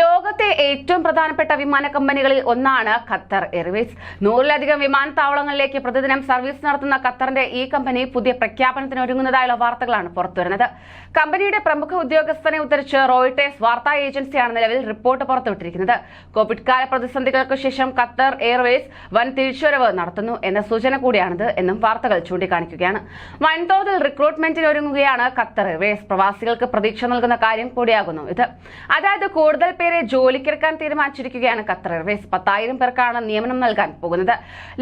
ലോകത്തെ ഏറ്റവും പ്രധാനപ്പെട്ട വിമാന കമ്പനികളിൽ ഒന്നാണ് ഖത്തർ എയർവേസ്. നൂറിലധികം വിമാനത്താവളങ്ങളിലേക്ക് പ്രതിദിനം സർവീസ് നടത്തുന്ന ഖത്തറിന്റെ ഈ കമ്പനി പുതിയ പ്രഖ്യാപനത്തിന് ഒരുങ്ങുന്നതായുള്ള വാർത്തകളാണ് പുറത്തുവരുന്നത്. കമ്പനിയുടെ പ്രമുഖ ഉദ്യോഗസ്ഥനെ ഉദ്ധരിച്ച് റോയിട്ടേഴ്സ് വാർത്താ ഏജൻസിയാണ് നിലവിൽ റിപ്പോർട്ട് പുറത്തുവിട്ടിരിക്കുന്നത്. കോവിഡ് കാല പ്രതിസന്ധികൾക്ക് ശേഷം ഖത്തർ എയർവേസ് വൻ തിരിച്ചുവരവ് നടത്തുന്നു എന്ന സൂചന കൂടിയാണിത് എന്നും വാർത്തകൾ ചൂണ്ടിക്കാണിക്കുകയാണ്. വൻതോതിൽ റിക്രൂട്ട്മെന്റിന് ഒരുങ്ങുകയാണ് ഖത്തർ എയർവേസ്. പ്രവാസികൾക്ക് പ്രതീക്ഷ നൽകുന്ന കാര്യം കൂടിയാകുന്നു ഇത്. അതായത് കൂടുതൽ പേരെ ജോലിക്കെടുക്കാൻ തീരുമാനിച്ചിരിക്കുകയാണ് ഖത്തർ. എയർവേസ് പത്തായിരം പേർക്കാണ് നിയമനം നൽകാൻ പോകുന്നത്.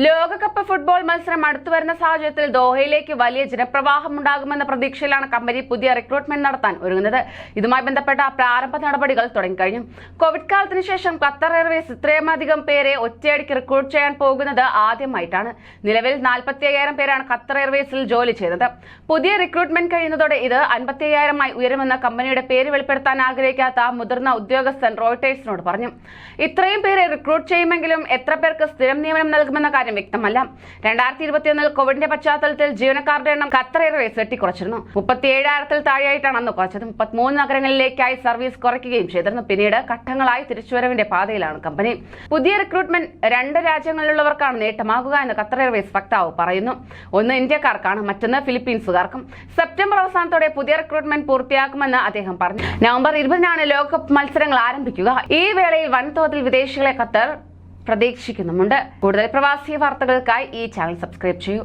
ലോകകപ്പ് ഫുട്ബോൾ മത്സരം അടുത്തു വരുന്ന സാഹചര്യത്തിൽ ദോഹയിലേക്ക് വലിയ ജനപ്രവാഹം ഉണ്ടാകുമെന്ന പ്രതീക്ഷയിലാണ് കമ്പനി പുതിയ റിക്രൂട്ട്മെന്റ് നടത്താൻ ഒരുങ്ങുന്നത്. ഇതുമായി ബന്ധപ്പെട്ട പ്രാരംഭ നടപടികൾ തുടങ്ങിക്കഴിഞ്ഞു. കോവിഡ് കാലത്തിന് ശേഷം ഖത്തർ എയർവേസ് ഇത്രയുമധികം പേരെ ഒറ്റയടിക്ക് റിക്രൂട്ട് ചെയ്യാൻ പോകുന്നത് ആദ്യമായിട്ടാണ്. നിലവിൽ നാൽപ്പത്തി അയ്യായിരം പേരാണ് ഖത്തർ എയർവേസിൽ ജോലി ചെയ്തത് പുതിയ റിക്രൂട്ട്മെന്റ് കഴിയുന്നതോടെ ഇത് അൻപത്തി അയ്യായിരമായി ഉയരുമെന്ന കമ്പനിയുടെ പേര് വെളിപ്പെടുത്താൻ ആഗ്രഹിക്കാത്ത മുതിർന്ന ഉദ്യോഗസ്ഥൻ റോയിട്ടേഴ്സിനോട് പറഞ്ഞു. ഇത്രയും പേരെ റിക്രൂട്ട് ചെയ്യുമെങ്കിലും എത്ര പേർക്ക് സ്ഥിരം നിയമനം നൽകുമെന്ന കാര്യം വ്യക്തമല്ല. രണ്ടായിരത്തി ഇരുപത്തിയൊന്നിൽ കോവിഡിന്റെ പശ്ചാത്തലത്തിൽ ജീവനക്കാരുടെ എണ്ണം ഖത്തർ എയർവേസ് വെട്ടിക്കുറച്ചിരുന്നു. മുപ്പത്തി ഏഴായിരത്തിൽ താഴെയായിട്ടാണ് അന്ന് കുറച്ചത്. മുപ്പത്തിമൂന്ന് നഗരങ്ങളിലേക്കായി സർവീസ് കുറയ്ക്കുകയും ചെയ്തിരുന്നു. പിന്നീട് ഘട്ടങ്ങളായി തിരിച്ചുവരവിന്റെ പാതയിലാണ് കമ്പനി. പുതിയ റിക്രൂട്ട്മെന്റ് രണ്ട് രാജ്യങ്ങളിലുള്ളവർക്കാണ് നേട്ടമാകുക എന്ന് ഖത്തർ എയർവേസ് വക്താവ് പറയുന്നു. ഒന്ന് ഇന്ത്യക്കാർക്കാണ് മറ്റൊന്ന് ഫിലിപ്പീൻസുകാർക്കും. സെപ്റ്റംബർ അവസാനത്തോടെ പുതിയ റിക്രൂട്ട്മെന്റ് പൂർത്തിയാക്കുമെന്ന് അദ്ദേഹം പറഞ്ഞു. നവംബർ ഇരുപതിനാണ് ലോകകപ്പ് മത്സരങ്ങൾ ആരംഭിക്കുക. ഈ വേളയിൽ വൻതോതിൽ വിദേശികളെ ഖത്തർ പ്രതീക്ഷിക്കുന്നുമുണ്ട്. കൂടുതൽ പ്രവാസി വാർത്തകൾക്കായി ഈ ചാനൽ സബ്സ്ക്രൈബ് ചെയ്യൂ.